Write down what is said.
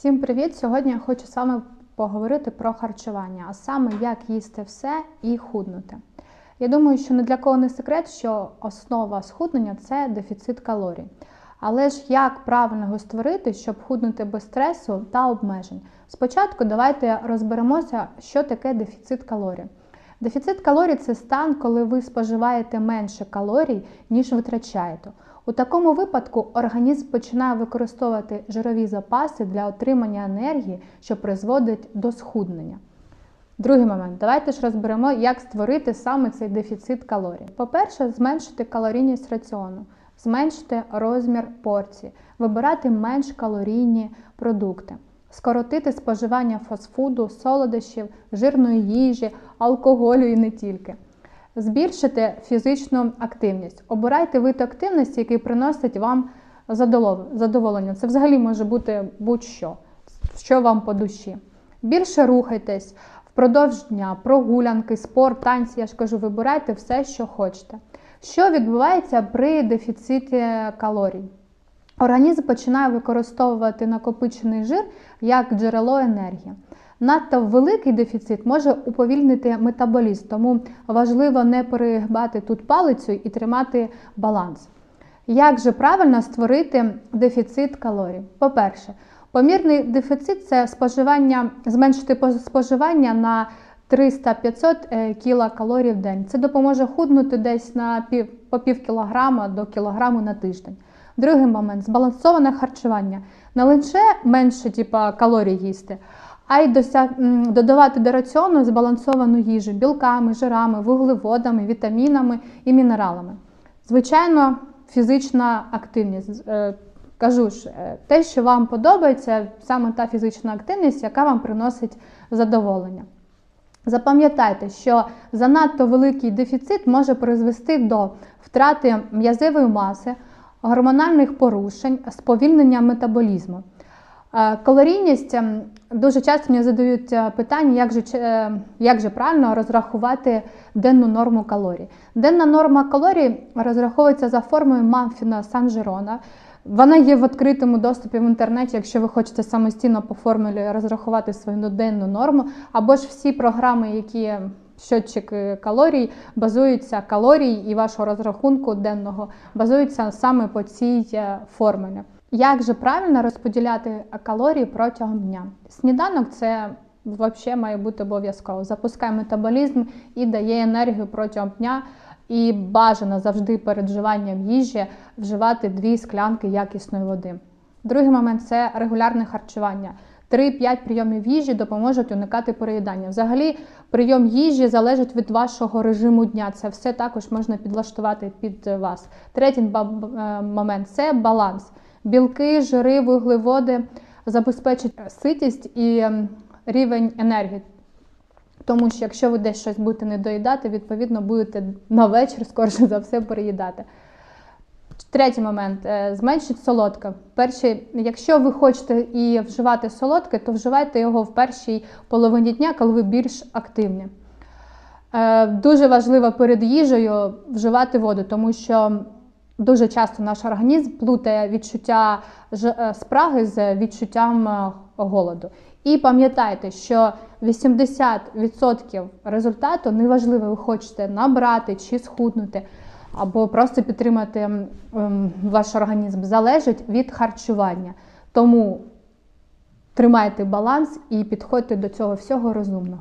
Всім привіт! Сьогодні я хочу з вами поговорити про харчування, а саме як їсти все і худнути. Я думаю, що не для кого не секрет, що основа схуднення це дефіцит калорій. Але ж як правильно його створити, щоб худнути без стресу та обмежень? Спочатку давайте розберемося, що таке дефіцит калорій. Дефіцит калорій це стан, коли ви споживаєте менше калорій, ніж витрачаєте. У такому випадку організм починає використовувати жирові запаси для отримання енергії, що призводить до схуднення. Другий момент. Давайте ж розберемо, як створити саме цей дефіцит калорій. По-перше, зменшити калорійність раціону, зменшити розмір порції, вибирати менш калорійні продукти, скоротити споживання фастфуду, солодощів, жирної їжі, алкоголю і не тільки. Збільшити фізичну активність. Обирайте вид активності, який приносить вам задоволення. Це взагалі може бути будь-що, що вам по душі. Більше рухайтесь впродовж дня, прогулянки, спорт, танці, я ж кажу, вибирайте все, що хочете. Що відбувається при дефіциті калорій? Організм починає використовувати накопичений жир як джерело енергії. Надто великий дефіцит може уповільнити метаболізм, тому важливо не перегибати тут палицю і тримати баланс. Як же правильно створити дефіцит калорій? По-перше, помірний дефіцит це споживання, зменшити споживання на 300-500 кілокалорій в день. Це допоможе худнути десь на пів, по пів кілограма до кілограму на тиждень. Другий момент збалансоване харчування. Не лише менше типа, калорій їсти а й досяг... додавати до раціону збалансовану їжу білками, жирами, вуглеводами, вітамінами і мінералами. Звичайно, фізична активність. Е, кажу ж, е, те, що вам подобається, саме та фізична активність, яка вам приносить задоволення. Запам'ятайте, що занадто великий дефіцит може призвести до втрати м'язевої маси, гормональних порушень, сповільнення метаболізму. Е, калорійність ем, дуже часто мені задають е, питання, як же е, як же правильно розрахувати денну норму калорій. Денна норма калорій розраховується за формою Манфіна Сан-Жерона. Вона є в відкритому доступі в інтернеті, якщо ви хочете самостійно по формулі розрахувати свою денну норму, або ж всі програми, які щотчики калорій, базуються калорій і вашого розрахунку денного базуються саме по цій формулі. Як же правильно розподіляти калорії протягом дня? Сніданок це взагалі має бути обов'язково. Запускає метаболізм і дає енергію протягом дня. І бажано завжди перед вживанням їжі вживати дві склянки якісної води. Другий момент це регулярне харчування. 3-5 прийомів їжі допоможуть уникати переїдання. Взагалі, прийом їжі залежить від вашого режиму дня. Це все також можна підлаштувати під вас. Третій е, момент це баланс. Білки, жири, вуглеводи забезпечать ситість і ем, рівень енергії. Тому що якщо ви десь щось будете не доїдати, відповідно будете на вечір, скорше за все, переїдати. Третій момент е, зменшить солодке. Перший, якщо ви хочете і вживати солодке, то вживайте його в першій половині дня, коли ви більш активні. Е, дуже важливо перед їжею вживати воду, тому що Дуже часто наш організм плутає відчуття е, спраги з відчуттям е, голоду. І пам'ятайте, що 80% результату неважливо, ви хочете набрати чи схуднути, або просто підтримати ваш організм, залежить від харчування. Тому тримайте баланс і підходьте до цього всього розумно.